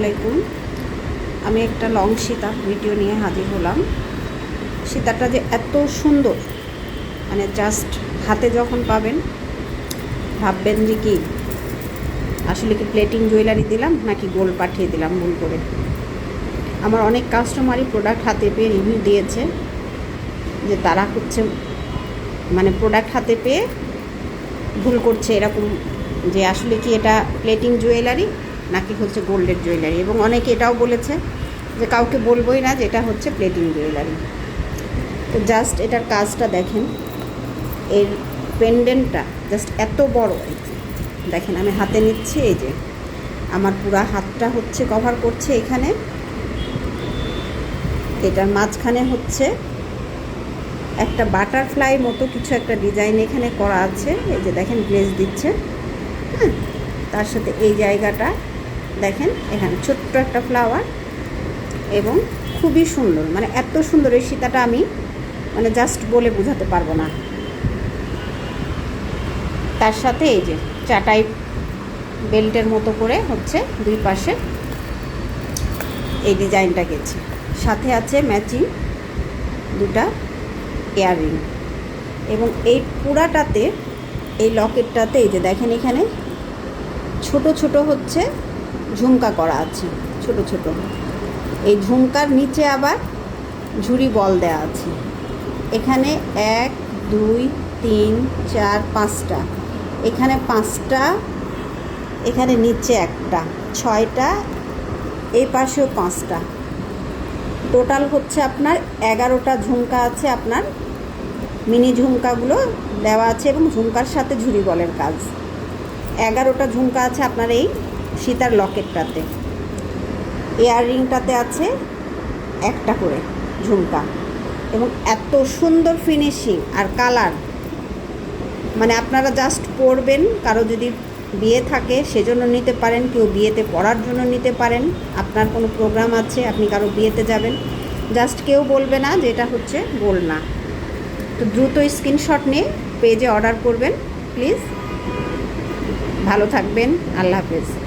আলাইকুম। আমি একটা লং সীতা ভিডিও নিয়ে হাজির হলাম। সীতাটা যে এত সুন্দর মানে জাস্ট হাতে যখন পাবেন, ভাববেন যে কি, আসলে কি প্লেটিং জুয়েলারি দিলাম নাকি গোল্ড পাঠিয়ে দিলাম ভুল করে। আমার অনেক কাস্টমারই প্রোডাক্ট হাতে পেয়ে রিভিউ দিয়েছে, যে তারা হচ্ছে মানে প্রোডাক্ট হাতে পেয়ে ভুল করছে এরকম, যে আসলে কি এটা প্লেটিং জুয়েলারি নাকি হচ্ছে গোল্ডের জুয়েলারি। এবং অনেকে এটাও বলেছে যে কাউকে বলবোই না যে এটা হচ্ছে প্লেটিং জুয়েলারি। তো জাস্ট এটার কাজটা দেখেন। এর পেন্ডেন্টটা জাস্ট এত বড়। দেখেন আমি হাতে নিচ্ছি, এই যে, আমার পুরা হাতটা হচ্ছে কভার করছে এখানে। এটার মাঝখানে হচ্ছে একটা বাটারফ্লাই মতো কিছু একটা ডিজাইন এখানে করা আছে। এই যে দেখেন, গ্লেজ দিচ্ছে। হ্যাঁ তার সাথে এই জায়গাটা দেখেন, এখানে ছোট্ট একটা ফ্লাওয়ার এবং খুবই সুন্দর মানে এত সুন্দর এই সীতাটা আমি মানে জাস্ট বলে বোঝাতে পারব না। তার সাথে এই যে চাটাই বেল্টের মতো করে হচ্ছে দুই পাশে এই ডিজাইনটা গেছে। সাথে আছে ম্যাচিং দুটা ইয়াররিং এবং এই পুরাটাতে, এই লকেটটাতে এই যে দেখেন এখানে ছোট ছোট হচ্ছে ঝুমকা করা আছে, ছোট ছোট। এই ঝুমকার নিচে আবার ঝুড়ি বল দেওয়া আছে। এখানে এক, দুই, তিন, চার, পাঁচটা। এখানে পাঁচটা, এখানে নিচে একটা, ছয়টা, এই পাশেও পাঁচটা। টোটাল হচ্ছে আপনার এগারোটা ঝুমকা আছে, আপনার মিনি ঝুমকাগুলো দেওয়া আছে এবং ঝুমকার সাথে ঝুড়ি বলের কাজ। এগারোটা ঝুমকা আছে আপনার এই সীতার লকেটটাতে। ইয়াররিংটাতে আছে একটা করে ঝুমকা। এবং এত সুন্দর ফিনিশিং আর কালার। মানে আপনারা জাস্ট পরবেন, কারও যদি বিয়ে থাকে সেজন্য নিতে পারেন, কেউ বিয়েতে পড়ার জন্য নিতে পারেন, আপনার কোনো প্রোগ্রাম আছে, আপনি কারও বিয়েতে যাবেন, জাস্ট কেউ বলবে না যে এটা হচ্ছে গোল্ড না তো দ্রুত স্ক্রিনশট নিয়ে পেজে অর্ডার করবেন, প্লিজ। ভালো থাকবেন, আল্লাহ হাফেজ।